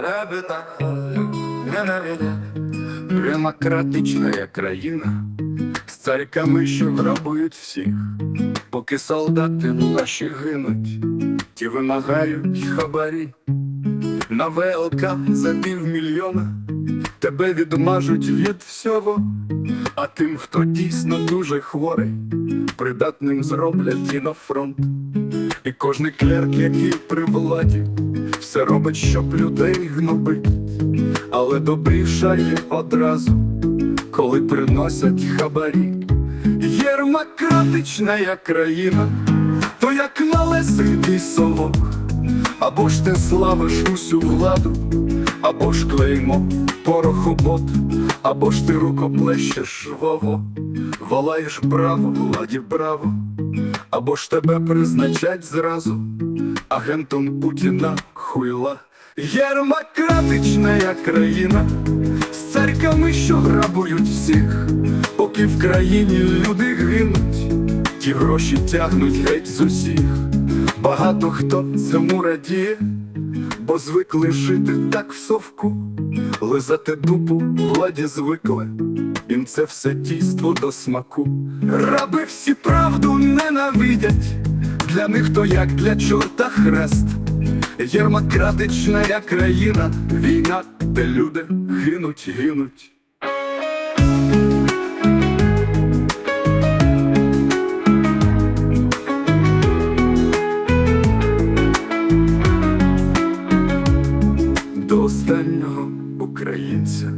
ребята, демократична країна з царьками, що грабують всіх, поки солдати наші гинуть, ті вимагають хабарі. На ВЛК за півмільйона тебе відмажуть від всього, а тим, хто дійсно дуже хворий, придатним зроблять і на фронт. І кожний клерк, який при владі, все робить, щоб людей гнобить, але добрішає одразу, коли приносять хабарі. Єрмакратична країна, то як налеситий совок, або ж ти славиш усю владу, або ж клеймо порохобот, або ж ти рукоплещеш вого, волаєш браво, владі браво, або ж тебе призначать зразу агентом Путіна хуйла. Єрмакратична країна з царьками, що грабують всіх, поки в країні люди гинуть, ті гроші тягнуть геть з усіх. Багато хто цьому радіє, бо звикли жити так в совку, лизати дупу владі звикли, їм це все дійство до смаку. Раби всі правду ненавидять, для них то як для чорта хрест. Єрмократична країна, війна, де люди гинуть, гинуть. останнього українця.